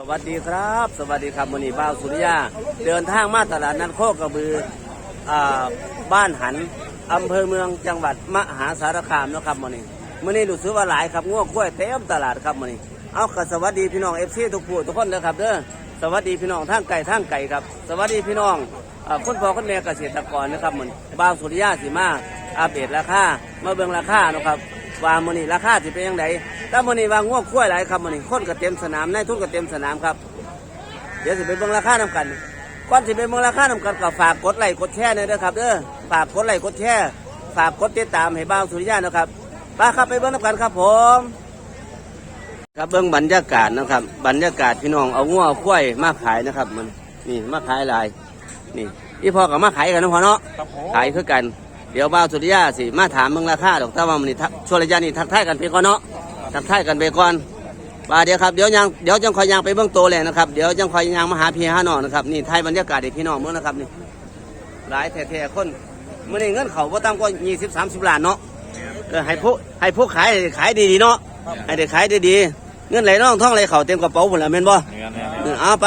สวัสดีครับ สวัสดีครับวันนี้บ่าวสุริยา เดินทางมาตลาดนัดโคกระบืออ่าบ้านหันอำเภอเมืองจังหวัดมหาสารคามนะครับวันนี้มื่อนี้รู้สึกว่าหลายครับง่วงกล้วยเต็มตลาดครับวันนี้เอากสวัสดีพี่น้องเอฟซีทุกผู้ทุกคนเลยครับเด้อสวัสดีพี่น้องท่างไก่ท่างไก่ครับ สวัสดีพี่น้องอ่าคนพ่อคนแม่เกษตรกรนะครับมันบ่าวสุริยาสิมาอัปเดราคามาเบิงราคาเนาะครับ ว่ามื้อนี้ราคาสิเป็นยังไงถ้ามื้อนี้ว่าง่วงกล้วยหลายครับมื้อนี้คนก็เต็มสนามนายทุนก็เต็มสนามครับ เดี๋ยวสิไปเบิ่งราคานำกันก่อนสิไปเบิ่งราคานำกันก็ฝากกดไลค์กดแชร์หน่อยเด้อครับเด้อฝากกดไลค์กดแชร์ฝากกดติดตามให้บ่าวสุริยะนะครับไปครับไปเบิ่งนำกันครับผมครับเบิ่งบรรยากาศนะครับ บรรยากาศพี่น้องเอางัวเอาควายมาขายนะครับ มันนี่มาขายหลายนี่พี่พ่อกับมาขายกันเนาะพ่อเนาะครับผมขายคือกัน เดี๋ยวบ่าวสุริยะสิมาถามเบิ่งราคาดอกแต่ว่ามันนี่ทักช่วงระยะนี้ทักทายกันไปก่อนเนาะทักทายกันไปก่อนว่าเดี๋ยวครับเดี๋ยวยังเดี๋ยวจังคอยยางไปเบื้องโตเลยนะครับเดี๋ยวจังคอยยางมาหาพี่หาน้องนะครับนี่ไทยบรรยากาศให้พี่น้องเมื่อนะครับนี่หลายแท้ๆคนเมื่อนี้เงินเขาบ่ต่ำกว่ายี่สิบสามสิบล้านเนาะเออให้ผู้ให้ผู้ขายขายดีๆเนาะให้ได้ขายดีๆเงินไหลน้องท่องไหลเขาเต็มกระเป๋าหมดแล้วแม่นบ่เออเอาไป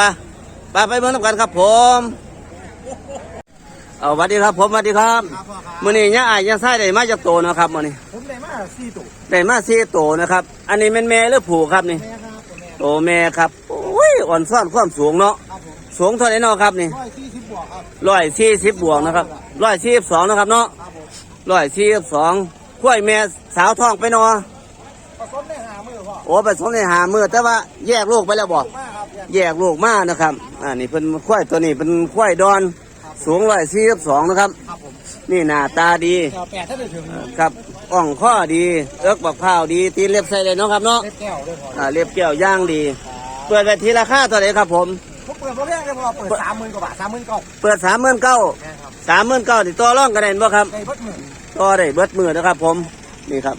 ไปไปเบิ่งน้ำกันครับผม เอาสวัสดีครับผมสวัสดีครับมื่อนี้เนี่ยอายยังไส้ได้มาจากโตเนาะครับมื่อนี้ผมได้มาสี่ตัวได้มาสี่โตนะครับ อันนี้เป็นแม่หรือผูครับนี่แม่ครับตัวแม่โตแม่ครับโอ้ยอ่อนซ่อนความสูงเนาะครับผมสูงเท่าไหร่เนาะครับนี่ร้อยสี่สิบบวกครับร้อยสี่สิบบวกนะครับร้อยสี่สิบสองนะครับเนาะครับผมร้อยสี่สิบสองข้วยแม่สาวท้องไปเนาะผสมได้หามือพ่อโอ้ไปสมในหามือแต่ว่าแยกลูกไปแล้วบ่ มากครับเนี่ยแยกลูกมานะครับ อ่า นี่เป็นข้วยตัวนี้เป็นข้วยดอน สูงร้อยสี่สิบสองนะครับ ครับผมนี่หน้าตาดีแก้วแปดถ้าได้ถึงครับอ่องข้อดี เอิกบักพร้าวดี ตีนเล็บใส่เลยเนาะครับเนาะ เล็บแก้วด้วยพ่ออ่าเล็บแก้วย่างดี เปิดไปทีราคาเท่าไหร่ครับผมผมเปิดโปรแรกเลยพ่อเปิดสามหมื่นกว่าบาทสามหมื่นเก้าเปิดสามหมื่นเก้าแม่ครับสามหมื่นเก้าติดต่อร่องกันได้บ่ครับ ในเบิดหมื่นต่อได้เบิดมือนะครับผมนี่ครับ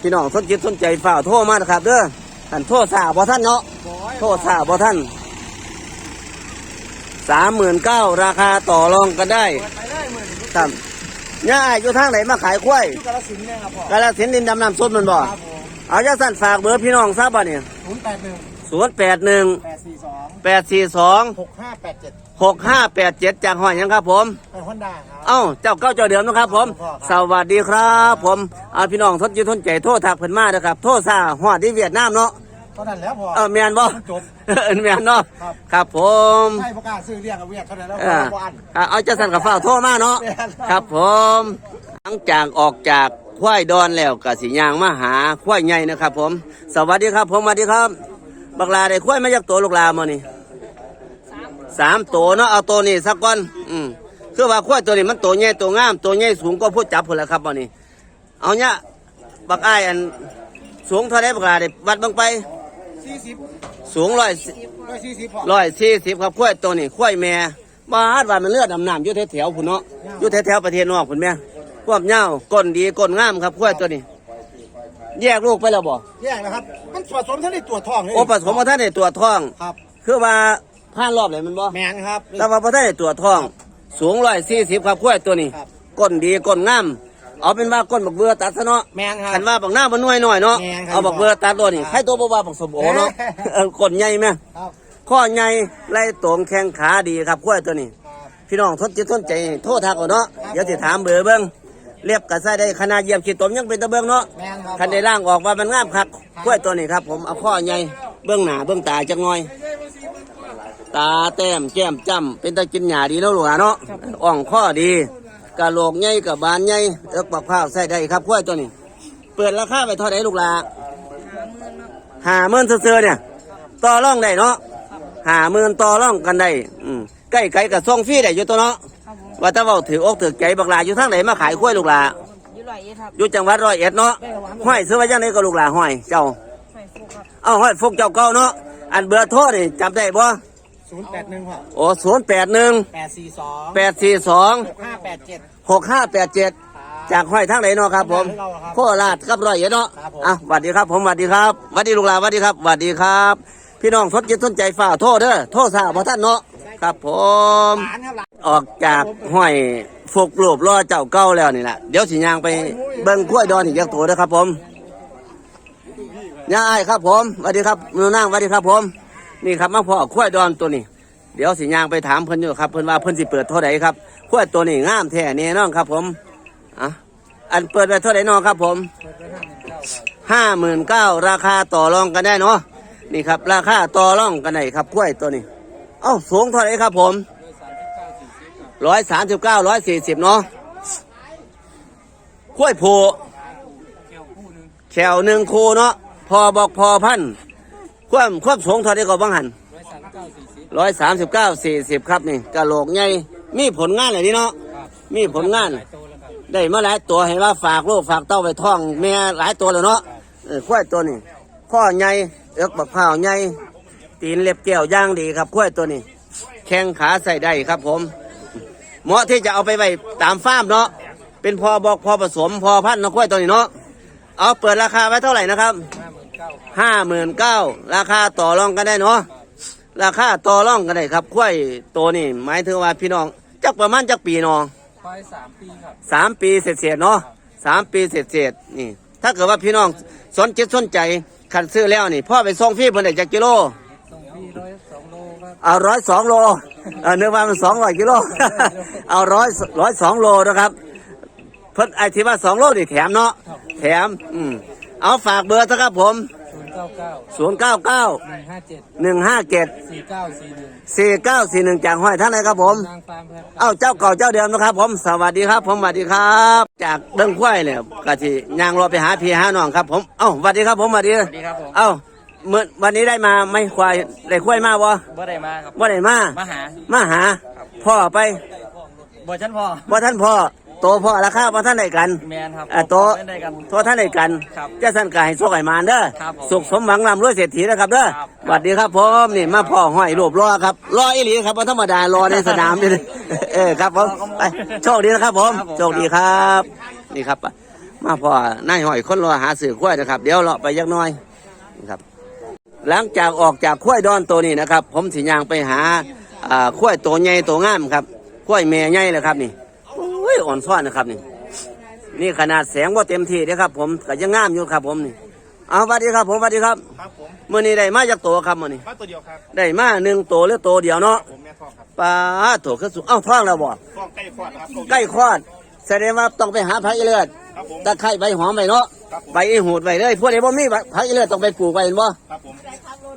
พี่น้องสนจิตสนใจฝ่ากโทรมานะครับเด้อท่านโทรสาบ่ท่านเนาะร้อยโทรสาบ่ท่าน สามหมื่นเก้าราคาต่อรองกันได้เปิดไปได้หมื่นครับย่าอยู่ทางไหนมาขายกล้วยชุดกระสินธุ์เนี่ยครับพ่อกาลสินธุ์ดินดำน้ำส้มมันบ่ครับผมเอาจะสั่นฝากเบอร์พี่น้องทราบบ่เนี่ยศูนย์แปดหนึ่งศูนย์แปดหนึ่งแปดสี่สองแปดสี่สองหกห้าแปดเจ็ดหกห้าแปดเจ็ดจากหอยหยังครับผมเป็นฮอนด้าครับ เอ้าเจ้าเก้าเจ้าเดิมนะครับผม ครับ สวัสดีครับ ผมอาพี่น้องทนจิตทนใจโทษทักเพิ่นมาเด้อครับ โทษซาฮอดที่เวียดนามเนาะ ตอนนั้นแล้วพอ เออแม่นบ่มันจบเออแม่นเนาะครับ ครับผมให้ประกล้าศซื้อเรียกกับเวียดเท่านั้นแล้วเอพออพออัน อะเอาจะสั่นกับฟ้าวโทษมาเนาะแม่นครับผมหลังจากออกจากควายดอนแล้วก็สิย่างมาหาควายใหญ่นะครับ ผม สวัสดีครับ ผมสวัสดีครับ บักลาได้ควายมาจากตัวลูกลามานี่สามตัวเนาะเอาตัวนี้สักก้อน อืมคือว่าควายตัวนี้มันตัวใหญ่ตัวงามตัวใหญ่สูงก็พูดจับพุ่นแหละครับมานี่เอาเนี่ยบักอ้ายอันสูงเท่าไรบักลาได้วัดเบังไป สี่สิบสูงร้อยร้อยสี่สิบพอร้อยสี่สิบครับควายตัวนี้ควายแม่บ้านว่ามันเลือดดำน้ำอยู่แถวๆพุ่นเนาะอยู่แถวๆประเทศนอกพุ่นแม่ควบเน่าก้นดีก้นงามครับควายตัวนี้ แยกลูกไปแล้วบ่แยกนะครับ มันผสมทั้งในตัวทองเลยโอ้ผสมมาท่านในตัวท้องครับ คือว่าผ่านรอบเลยมันบ่แมนครับแต่ว่าพอท่านในตัวท้อง สูงร้อยสี่สิบครับควายตัวนี้ครับก้นดีก้นงาม เอาเป็นว่าก้นบักเบือตัดซะเนาะแมนครับ คันว่าบักหน้ามันน้อยหน่อยเนาะแม่นครับเอาบักเบือตัดตัวนี้ครับให้ตัวบ่ว่าบักสมโอเนาะแม่นเออก้นใหญ่ไหมครับข้อใหญ่ไล่ตรงแข้งขาดีครับควายตัวนี้ พี่น้องทนจิตทนใจโทษทักเอาเนาะเดี๋ยวสิถามเบอร์เบิ้งเรียบกับใส่ได้ขนาดเหยียบขีดตมยังเป็นตะเบิ้งเนาะแมนครับ คันได้ล่างออกว่ามันงามคักกล้วยตัวนี้ครับ ผมเอาข้อใหญ่เบื้องหน้าเบื้องตาจักหน่อย ตาแต้มแก้มจ้ำเป็นตะกินหยาดีแล้วหลวงเนาะอ่องข้อดี กะโหลกใหญ่กับบานใหญ่เอิกปักข้าวใส่ได้ครับกล้วยตัวนี้ เปิดราคาไปเท่าไหร่ลูกหลาห้าหมื่นเสือๆเนี่ยต่อร่องได้เนาะห้าหมื่นต่อร่องกันได้อืมใกล้ไกลกับส่งฟรีได้อยู่ตัวเนาะว่าถ้าเว้าถืออกถือใจบักหลาอยู่ทางไหนมาขายกล้วยลูกหลาอยู่ร้อยเอ็ดครับอยู่จังหวัดร้อยเอ็ดเนาะห้อยซื้อไว้ยังไงก็ลูกหลาห้อยเจ้าไฟฟุกครับเอาห้อยฟุกเจ้าเก่าเนาะอันเบอร์โทรนี่จำได้บ่ ศูนย์แปดหนึ่งพ่อโอ้ศูนย์แปดหนึ่งแปดสี่สองแปดสี่สองหกห้าแปดเจ็ดหกห้าแปดเจ็ดจากห้อยทางไหนเนาะครับ ผมทางไหนเราครับโคราชครับร้อยเอ็ดเนาะครับผมอะสวัสดีครับ ผมสวัสดีครับสวัสดีลูกหลานสวัสดีครับสวัสดีครับ พี่น้องสนใจสนใจฝ่าโทษเด้อโทษสาวพระท่านเนาะครับ ผมหลานครับหลานออกจากห้อยฟุกรูปรอเจ้าเก่าแล้วนี่แหละเดี๋ยวสิยางไปเบิ่งกล้วยดอนอีกยักตัวเด้อครับ ผมย่าอ้ายครับ ผมสวัสดีครับมือนั่งสวัสดีครับ ผม นี่ครับมาพ่อขั้วดอนตัวนี้ เดี๋ยวสิยางไปถามเพิ่นอยู่ครับเพิ่นว่าเพิ่นสิเปิดเท่าไหร่ครับขั้วตัวนี้งามแท้แน่นอนครับ ผมอะอันเปิดไปเท่าไหร่นอครับ ผมห้าหมื่นเก้าราคาต่อรองกันได้เนาะนี่ครับ ราคาต่อรองกันได้ครับขั้วตัวนี้ เอ้าสูงเท่าไหร่ครับ ผมร้อยสามสิบเก้าร้อยสี่สิบเนาะขั้วโพแขวหนึ่งคูเนาะพอบอกพอพัน ความความสูงเท่าไหร่ก็บังหันร้อยสามสิบเก้าสี่สิบครับนี่กะโหลกใหญ่มีผลงานอะไรนี่เนาะมีผลงาน ได้มาหลายตัวให้ว่าฝากลูกฝากเต้าไปท่องแม่หลายตัวแล้วเนาะเออควายตัวนี้ข้อใหญ่เอือกบักพร้าวใหญ่ตีนเล็บแก้วย่างดีครับควายตัวนี้ แข้งขาใส่ได้ครับผม เหมาะที่จะเอาไปไว้ตามฟาร์มเนาะเป็นพอบอกพอผสมพอพันธุ์เนาะควายตัวนี้เนาะเอาเปิดราคาไว้เท่าไหร่นะครับ ห้าหมื่นเก้าราคาต่อรองกันได้เนาะราคาต่อรองกันได้ครับควายตัวนี้หมายถึงว่าพี่น้องจักประมาณจักปีเนอควายสามปีครับสามปีเศษๆเนาะสามปีเศษๆนี่ ถ้าเกิดว่าพี่น้องสนจิตสนใจขันซื้อแล้วนี่พ่อไปส่งพี่เพิ่นได้จักกิโลส่งพี่ร้อยสองโลครับเอาร้อยสองโลเออเนื้อว่ามันสองร้อยกิโลเอาร้อยร้อยสองโลนะครับเพิ่นไอที่ว่าสองโลนี่แถมเนาะแถมอืมเอาฝากเบอร์ซะครับผมศูนย์เก้าเก้าศูนย์เก้าเก้าหนึ่งห้าเจ็ดหนึ่งห้าเจ็ดสี่เก้าสี่หนึ่งสี่เก้าสี่หนึ่งจากห้อยท่านไหนครับผม นางฟาร์มครับ เอ้าเจ้าเก่าเจ้าเดิมนะครับ ผมสวัสดีครับ ผมสวัสดีครับ จากเดิงควายเนี่ยกะทิยางรอไปหาพี่หาน้องครับ ผมเอ้าสวัสดีครับผมสวัสดีสวัสดีครับผม เอ้าเมื่อวันนี้ได้มาไหม่ควายได้ควายมาบ่บ่ได้มาครับ บ่ได้มามาหา มาหา พ่อไปบ่ชั้นพอ บ่ท่านพ่อ โตพ่อราคาบ่ท่านได้กันแมนครับเอ่อโตไม่ได้กัน โตท่านได้กันครับจะสั่นกายโชคไอ้มานเด้อครับผมสุขสมหวังร่ำรวยเศรษฐีนะครับเด้อครับ สวัสดีครับผมนี่มาพ่อห้อยรูปรอครับรออีหลีครับบ่ธรรมดารอในสนามนี่เออครับผมไปโชคดีนะครับผมครับผมโชคดีครับ นี่ครับ มาพ่อนายห้อยคนรอหาสื่อขั้วยนะครับ เดี๋ยวเราไปยักหน้อยนี่ครับ หลังจากออกจากขั้วยดอนตัวนี้นะครับ ผมสิยางไปหาอ่าขั้วยตัวใหญ่ตัวงามครับขั้วยแม่ใหญ่เลยครับนี่โอ้ยอ่อนซ้อนนะครับนี่นี่ขนาดแสงว่าเต็มที่นะครับ ผมก็ยังงามอยู่ครับ ผมนี่เอาสวัสดีครับ ผมสวัสดีครับครับผมมื่อนี้ได้มาจากตัวครับมื่อนี้มาตัวเดียวครับได้มาหนึ่งตัวหรือตัวเดียวเนาะผมแม่ทองครับปลาตัวขึ้นสูงเอ้าท้องแล้วบ่ทองใกล้คลอดนะครับใกล้คลอดแสดงว่าต้องไปหาพักอีเลือดครับผมตะไคร้ใบหอมไปเนาะครับผมใบอีหูดไปเลยพวกนี้บ่มีพักอีเลือดต้องไปปลูกไปเห็นบ่ครับผม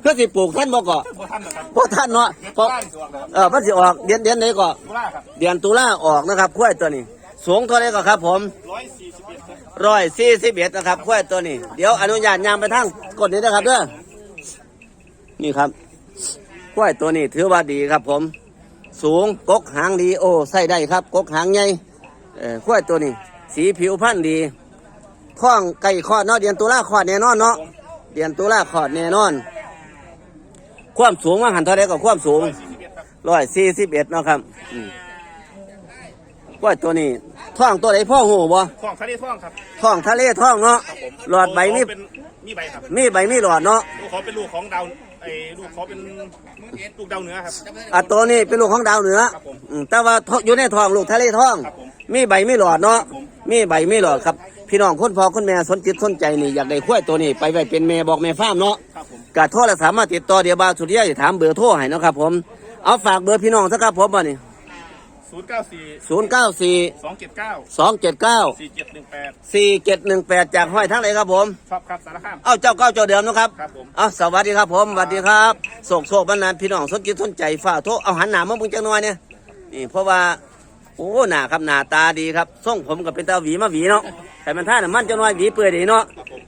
เพื่อสิปลูกท่านบ่ก่อบัวท่านนะครับเพราะท่านเนาะเดือนเพราะตุลาสวงนะครับเออมันสิออกเดือนเดือนไหนก่อตุลาครับเดือนตุลาออกนะครับควายตัวนี้ สูงเท่าไหรก็ครับ ผมร้อยสี่สิบเอ็ดครับร้อยสี่สิบเอ็ดนะครับควายตัวนี้ เดี๋ยวอนุญาตยางไปทางกดนี้นะครับเด้อนี่ครับควายตัวนี้ถือว่าดีครับ ผม สูงกกหางดีโอ้ใส่ได้ครับ กกหางใหญ่เออควายตัวนี้ สีผิวพรรณดีท้องไก่คลอดเนาะเดือนตุลาคลอดแน่นอนเนาะเดือนตุลาคลอดแน่นอน ความสูงว่าหันเท่าไรก็ความสูงสี่สิบเอ็ดครับร้อยสี่สิบเอ็ดเนาะครับอืมกล้วยตัวนี้ท่องตัวไหนพ่อหูบ่ทองทะเลทองครับท่องทะเลท่องเนาะครับผมหลอดใบมีเขาเป็นมีใบครับมีใบมีหลอดเนาะลูกเขาเป็นลูกของดาวไอ้ลูกเขาเป็นลูกดาวเหนือครับอะตัวนี้เป็นลูกของดาวเหนือครับผมอืมแต่ว่าท่ออยู่ในท้องลูกทะเลท่องครับผมมีใบมีหลอดเนาะครับผมมีใบมีหลอดครับ พี่น้องคนพ่อคนแม่สนจิตสนใจนี่อยากได้กล้วยตัวนี้ ไปไว้เป็นแม่บอกแม่ฟาร์มเนาะ ครับผมกะโทรสามารถติดต่อเดี๋ยวบาวสุริยะจะถามเบอร์โทรให้เนาะครับผมเอาฝากเบอร์พี่น้องสักครับผมบ่นี่ศูนย์เก้าสี่ศูนย์เก้าสี่สองเจ็ดเก้าสองเจ็ดเก้าสี่เจ็ดหนึ่งแปดสี่เจ็ดหนึ่งแปดจากห้อยทั้งเลยครับผมชอบครับสารคามเอาเจ้าเก้าเจ้าเดิมนะครับครับผมเอาสวัสดีครับผมสวัสดีครับโศกโศกบรรณานพี่น้องสนจิตสนใจฝ่าโทษเอาหันหน้ามาเบิ่งจังหน่อยเนี่ยนี่เพราะว่าโอ้หน้าครับหน้าตาดีครับทรงผมกับเป็นตาหวีมาหวีเนาะแต่มันท่าน่ะมันจังหน่อยหวีเปื่อยดีเนาะ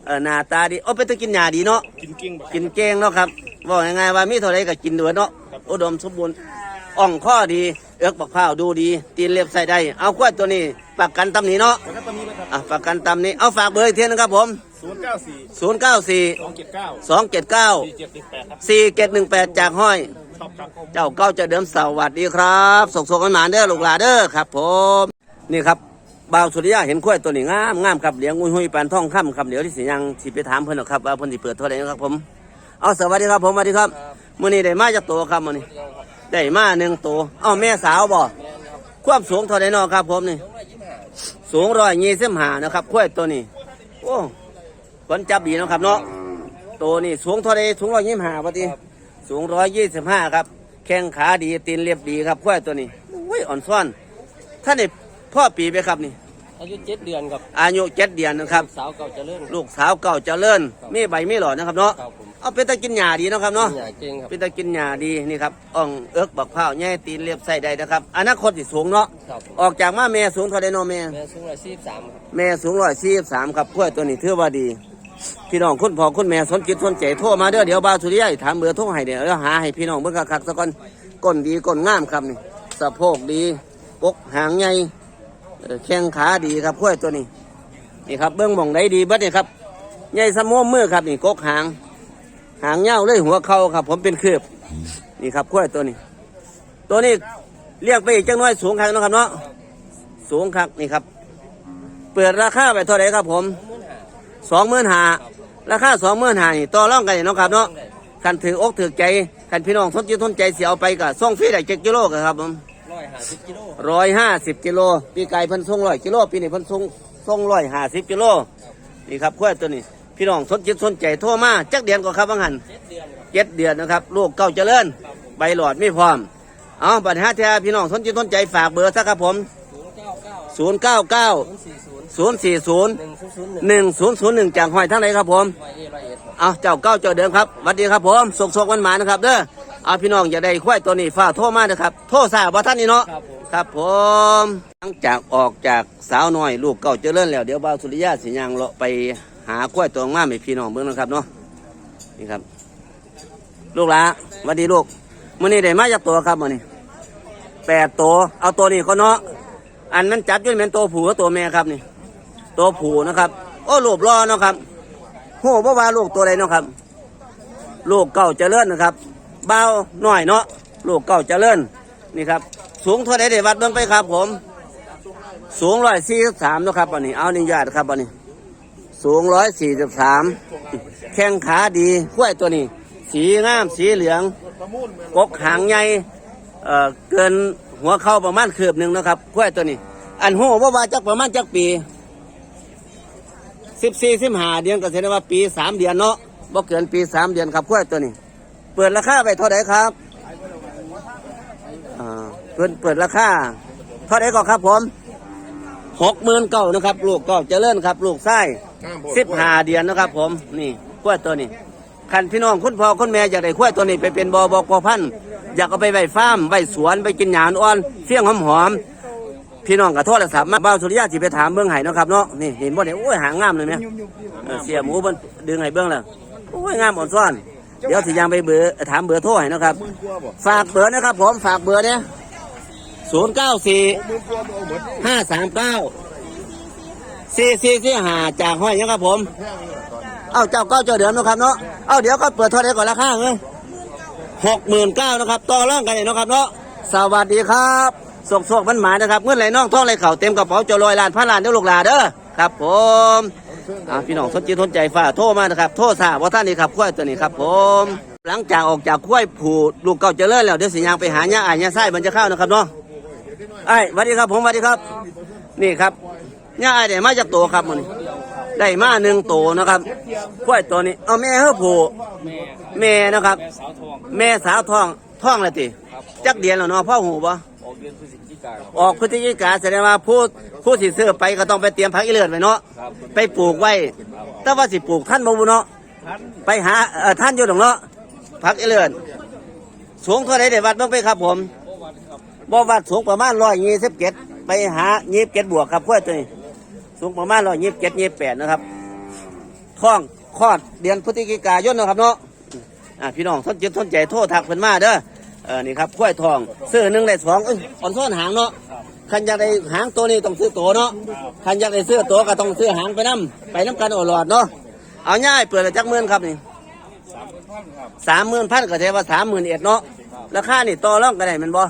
เออหน้าตาดีโอ้เป็นตะกินหญ้าดีเนาะกินกิ้งบักกินเก่งเนาะครับบอกยังไงว่ามีเท่าไรก็กินด้วยเนาะอุดมสมบูรณ์อ่องข้อดี เอือกบักพร้าวดูดีตีนเล็บใส่ได้ เอากล้วยตัวนี้ประกันตำหนี้เนาะแล้วก็ตอนนี้นะครับอะประกันตำหนี้เอาฝากเบอร์อีกทีนึงครับผมศูนย์เก้าสี่ศูนย์เก้าสี่สองเจ็ดเก้าสองเจ็ดเก้าสี่เจ็ดหนึ่งแปดครับสี่เจ็ดหนึ่งแปดจากห้อย ชอบครับ เจ้าเก้าเจะเดิมสวัสดีครับส่งส่งกันมาเด้อลูกหลานเด้อครับผม นี่ครับ บ่าวสุริยะเห็นกล้วยตัวนี้งามงามครับเหลียงอุ้ยหุยปานทองคำครับเดี๋ยวที่สิยังสิไปถามเพิ่นหรอกครับว่าเพิ่นสิเปิดเท่าไหร่นะครับผมเอาสวัสดีครับผมสวัสดีครับมื้อนี้ได้มาจากตัวครับมื้อนี้ได้มาหนึ่งตัวเอ้าแม่สาวบ่ความสูงเท่าไหร่นาะครับผมนี่ สูงร้อยยี่สิบห้านะครับกล้วยตัวนี้ โอ้ผลจับดีนะครับเนาะตัวนี้สูงเท่าไหร่สูงร้อยยี่สิบห้าปฏิสูงร้อยยี่สิบห้าครับ แข้งขาดีตีนเรียบดีครับควยตัวนี้อุ้ยอ่อนซ่อนท่านนี่ พ่อปีไปครับนี่ อายุเจ็ดเดือนครับอายุเจ็ดเดือนนะครับ สาวเก่าเจะเริ่มลูกสาวเก่าเจริญมีใบมีหลอดนะครับเนาะครับผมเอาเป็นตะกินหญ้าดีเนาะครับเนาะใหญ่เก่งครับ เป็นตะกินหญ้าดีนี่ครับอ่องเอิกบักเผาวแง่ตีนเรียบใส่ได้นะครับอนาคตสิสูงเนาะครับผม ออกจากมาแม่สูงเท่าไดเนาะแม่ แม่สูงร้อยสี่สิบสามครับแม่สูงร้อยสี่สามครับกล้วยตัวนี้ถือว่าดี พี่น้องคุณพ่อคุณแม่สนจิตสนใจโทรมาเด้อเดี๋ยวบ่าวสุริยะถามเบอร์โทรให้เดี๋ยวเอาหาให้พี่น้องเบิ่งคักๆซะก่อนก้นดีก้นงามครับนี่สะโพกดีปกหางใหญ่เอ่อ แข้งขาดีครับกล้วยตัวนี้นี่ครับเบื้องม่องใดดีเบัดนี่ครับใหญ่สมมมือครับนี่กกหาง หางเง่าเลยหัวเข่าครับ ผมเป็นคืบนี่ครับกล้วยตัวนี้ ตัวนี้เรียกไปอีกจังน้อยสูงครับนะครับเนาะสูงครับนี่ครับ เปิดราคาไปเท่าไหร่ครับผมสองหมื่นหาราคาสองหมื่นหานี่ต่อรองกันเนาะครับเนาะคันถืออกถือใจคันพี่น้องทนจิตทนใจเสียเอาไปกับส่งฟรีได้เจ็ดกิโลครับผม ร้อยห้าสิบกิโลร้อยห้าสิบกิโลปีไก่เพิ่นส่งร้อยกิโลปีนี้เพิ่นส่งส่งร้อยห้าสิบกิโลนี่ครับขั้วตัวนี้ พี่น้องสนจิตสนใจโทรมาจักเดือนก็ครับว่างันเจ็ดเดือนครับเจ็ดเดือนนะครับลูกเก้าเจริญ ใบหลอดไม่พร้อม เอาปัญหาแท้พี่น้องสนจิตสนใจฝากเบอร์สักครับผมศูนย์เก้าเก้า0 9 9ศูนย์สี่ศูนย์0 4 0หนึ่งศูนย์ศูนย์หนึ่ง1 0 0 1จากห้อยทั้งไหนครับผมร้อยเอร้อยเอ็ดครับเอาเจ้าเก้าเจ้าเดิมครับสวัสดีครับผมสกสกวันหมานะครับเด้อ เอาพี่น้องอย่าได้ควายตัวนี้ฝ้ากโทษมานะครับ โทษสาบ่ท่านนี่เนาะ ครับผม ครับผมหลังจากออกจากสาวน้อยลูกเก่าเจริญแล้วเดี๋ยวบ่าวสุริยะสิยังเลาะไปหาควายตัวงามให้พี่น้องเบิ่งนะครับเนาะ นี่ครับ ลูกหละสวัสดีลูกมื้อนี้ได้มาจากตัวครับมื้อนี้แปดตัวเอาตัวนี้ก็เนาะ อันนั้นจับอยุ่นเป็นตัวผู้กับตัวแม่ครับนี่ ตัวผู้นะครับ โอ้รูปรอเนาะครับโหบ่ว่าลูกตัวใดเนาะครับ ลูกเก่าเจริญนะครับ เบาหน่อยเนาะลูกเก่าเจริญนี่ครับ สูงเท่าไดเดี๋ยววัดเบิ่งไปครับ ผม สูงร้อยสี่สิบสามนะครับวันนี้เอานิยาตครับวันนี้ สูงร้อยสี่สิบสามแข้งขาดีขั้วยตัวนี้ สีงามสีเหลืองกกหางใหญ่เอ่อเกินหัวเข่าประมาณคืบหนึ่งนะครับขั้วยตัวนี้ อันหูว่าว่าจักประมาณจักปีสิบสี่สิบห้าเดือนก็แสดงว่าปีสามเดือนเนาะบ่เกินปีสามเดือนครับขั้วยตัวนี้ เปิดราคาไปเท่าไหร่ครับอ่าเปิดเปิดราคาเท่าไหร่ก็ครับผมหกหมื่นเก้านะครับ ลูกเก็เจริญครับ ลูกไส้สิบห้าเดือนนะครับ ผมนี่ขั้วยตัวนี้คันพี่น้องคุณพ่อคุณแม่อยากได้ขั้วยตัวนี้ไปเป็นบอบกพันธุ์อยากเอาไปไว้ฟาร์มไว้สวนไปกินหยาอ่อนเฟี้ยงหอมหอมๆพี่น้องกับโทรศัพท์มาบ้าวสุริยะที่ไปถามเบื้องไห้เนาะครับเนาะนี่เห็นบ่เนี่ยโอ้ยหางงามเลยไหมเออเสียหมูเบนดึงไห้เบื้องแล้วโอ้ยงามอ่อนซ้อน เดี๋ยวสิยังไปเบอร์ถามเบอร์โทรให้เนาะครับฝากเบอร์นะครับผมฝากเบอร์เนี่ยศูนย์เก้าสี่ห้าสามเก้าสี่สี่สี่ห้าจากห้อยยังครับผมเอาเจ้าเก้าเจ้าเดือนนาะครับเนาะ เอาเดี๋ยวก็เปิดเท่าไหร่ก่อนราคาเลยหกหมื่นเก้านะครับต่อร่องกันเลยเนาะครับเนาะ สวัสดีครับสกสกมันหมายนะครับ เงินไหลน่องท่องไหลเข่าเต็มกระเป๋าจะลอยล้านพันล้านเด้อลูกหลานเด้อ ครับผม อ่าพี่น้องสนใจสนใจฝ่าโทรมานะครับ โทรสาว่าท่านนี่ครับคุ้ยตัวนี้ครับ ผม หลังจากออกจากคุ้ยผูลูกเก่าเจริญแล้วเดี๋ยวสิยางไปหาญาอ้ายญาไส้มันจะเข้านะครับเนาะไอ้สวัสดีครับผมสวัสดีครับ นี่ครับญาอ้ายได้มาจากตัวครับมันได้มาหนึ่งตัวนะครับคุ้ยตัวนี้ เอาแม่เฮ้อผูแม่นะครับ แม่สาวทองทององแล้วติจักเดือนแล้วเนาะพ่อหูบ่ ออกเดือนพฤศจิกายนครับออกพฤศจิกาแสดงว่าผู้ผู้สิซื้อไปก็ต้องไปเตรียมผักอีเลือดไว้เนาะครับไปปลูกไว้ แต่ว่าสิปลูกท่านบ่บุเนาะไปหาเอ่อท่านอยู่ตรงเนาะผักอีเลือดสูงเท่าไหร่ได้วัดเบ้างไปครับผมบ่วัดสูงประมาณร้อยยี่สิบเจ็ดไปหายี่สิบเจ็ดบวกครับเพื่อตัวนี้สูงประมาณร้อยยี่สิบเจ็ดยี่สิบแปดนะครับท้องคลอดเดือนพฤศจิกายนนะครับเนาะอะพี่น้องสนใจสนใจโทษทักเพิ่นมาเด้อ เออนี่ครับกล้วยทองซื้อหนึ่งได้สองเอ้ยอ่อนซ้อนหางเนาะคันอยากได้หางตัวนี้ต้องซื้อตัวเนาะคันอยากได้ซื้อตัวก็ต้องซื้อหางไปน้ำไปน้ำกันโอหลอดเนาะเอาง่ายเปิดละจักหมื่นครับนี่สามหมื่นพันก็แทว่าสามหมื่นเอ็ดเนาะราคานี่ต่อร่องกันได้แมันบ่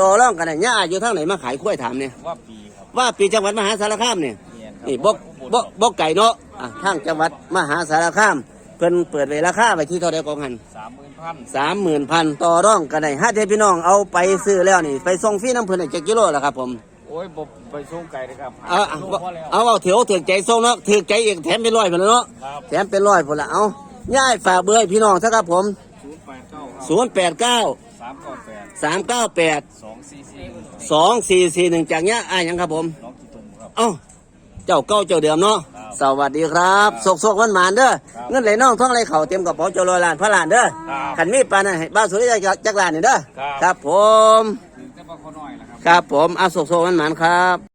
ต่อร่องกันได้ย่าอยู่ทางไหนมาขายกล้วยถามเนี่ยว่าปีครับว่าปีจังหวัดมหาสารคามเนี่ยเนียนครับนี่บกบกบกไก่เนาะอะทางจังหวัดมหาสารคามเพิ่นเปิดไว้ราคาไว้ที่เท่าใดกองหันสามหมื่น พันสามหมื่นพันต่อร่องกันได้ห้าเทพี่น้องเอาไปซื้อแล้วนี่ ไปส่งฟรีน้ำเพิ่นได้เจ็ดกิโลแล้วครับผมโอ้ยบบไปส่งไก่เลยครับเอาเอาลูกพอแล้วเอาเอาเถียวถือใจส่งเนาะถือใจอีกแถมเป็นร้อยไปแล้วเนาะครับแถมเป็นร้อยพนละเอาย่ายฝากเบอร์ให้พี่น้องซะครับผมศูนย์แปดเก้าสามเก้าแปดสามเก้าแปดสองสี่สี่สองสี่สี่หนึ่งจากเนี้ยอ่ายังครับผมน้องกี่ตุ่มครับเอ้าเจ้าเก้าเจ้าเดิมเนาะครับ สวัสดีครับโศกโศกวันหมานเด้อครับเงินไหลน่องท่องไหลเข่าเตรียมกระเป๋าเจาลอยลานพระลานเด้อครับขันมีปานนะให้บ้าวสุริยะจักรลานนี่เด้อครับครับผมถึงจะมาคนน้อยนะครับครับผมเอาโศกโศกวันหมานครับ